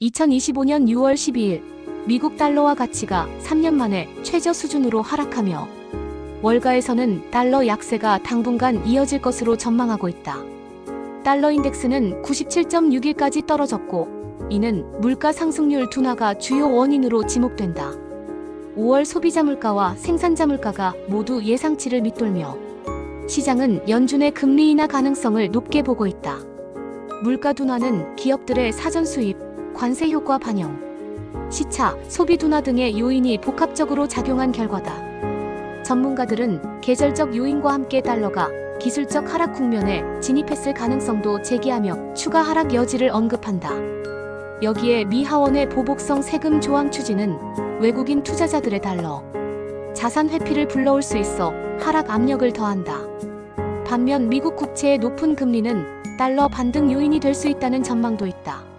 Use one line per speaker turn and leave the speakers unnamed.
2025년 6월 12일 미국 달러와 가치가 3년 만에 최저 수준으로 하락하며 월가에서는 달러 약세가 당분간 이어질 것으로 전망하고 있다. 달러 인덱스는 97.6일까지 떨어졌고 이는 물가 상승률 둔화가 주요 원인으로 지목된다. 5월 소비자 물가와 생산자 물가가 모두 예상치를 밑돌며 시장은 연준의 금리 인하 가능성을 높게 보고 있다. 물가 둔화는 기업들의 사전 수입, 관세 효과 반영, 시차, 소비 둔화 등의 요인이 복합적으로 작용한 결과다. 전문가들은 계절적 요인과 함께 달러가 기술적 하락 국면에 진입했을 가능성도 제기하며 추가 하락 여지를 언급한다. 여기에 미 하원의 보복성 세금 조항 추진은 외국인 투자자들의 달러 자산 회피를 불러올 수 있어 하락 압력을 더한다. 반면 미국 국채의 높은 금리는 달러 반등 요인이 될 수 있다는 전망도 있다.